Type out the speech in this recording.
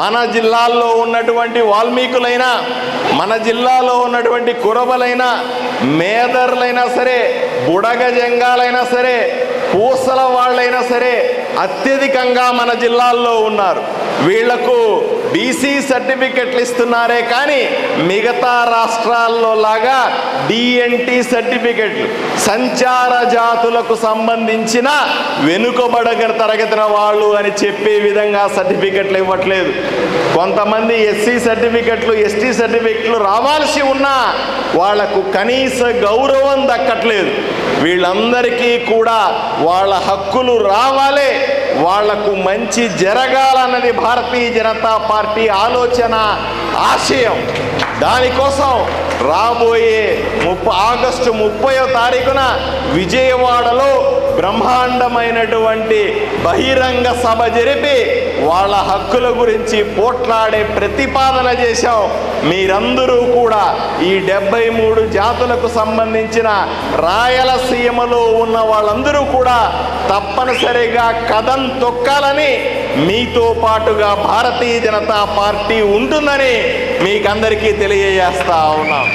మన జిల్లాల్లో ఉన్నటువంటి వాల్మీకులైనా మన జిల్లాలో ఉన్నటువంటి కురబలైనా మేదర్లైనా సరే బుడగ జంగాలైనా సరే పూసల వాళ్ళైనా సరే అత్యధికంగా మన జిల్లాల్లో ఉన్నారు. వీళ్ళకు బీసీ సర్టిఫికెట్లు ఇస్తున్నారే కానీ మిగతా రాష్ట్రాల్లో లాగా డిఎన్టీ సర్టిఫికెట్లు సంచార జాతులకు సంబంధించిన వెనుకబడగిన తరగతిన వాళ్ళు అని చెప్పే విధంగా సర్టిఫికెట్లు ఇవ్వట్లేదు. కొంతమంది ఎస్సీ సర్టిఫికెట్లు ఎస్టీ సర్టిఫికెట్లు రావాల్సి ఉన్నా వాళ్ళకు కనీస గౌరవం దక్కట్లేదు. వీళ్ళందరికీ కూడా వాళ్ళ హక్కులు రావాలే వాళ్ళకు మంచి జరగాలన్నది భారతీయ జనతా పార్టీ పార్టీ ఆలోచన ఆశయం. దానికోసం రాబోయే ముప్ప ఆగస్టు ముప్పయో తారీఖున విజయవాడలో బ్రహ్మాండమైనటువంటి బహిరంగ సభ జరిపి వాళ్ళ హక్కుల గురించి పోట్లాడే ప్రతిపాదన చేశాం. మీరందరూ కూడా ఈ డెబ్బై మూడు జాతులకు సంబంధించిన రాయలసీమలో ఉన్న వాళ్ళందరూ కూడా తప్పనిసరిగా కథం తొక్కాలని మీతో పాటుగా భారతీయ జనతా పార్టీ ఉంటుందని మీకందరికీ తెలియజేస్తా ఉన్నాం.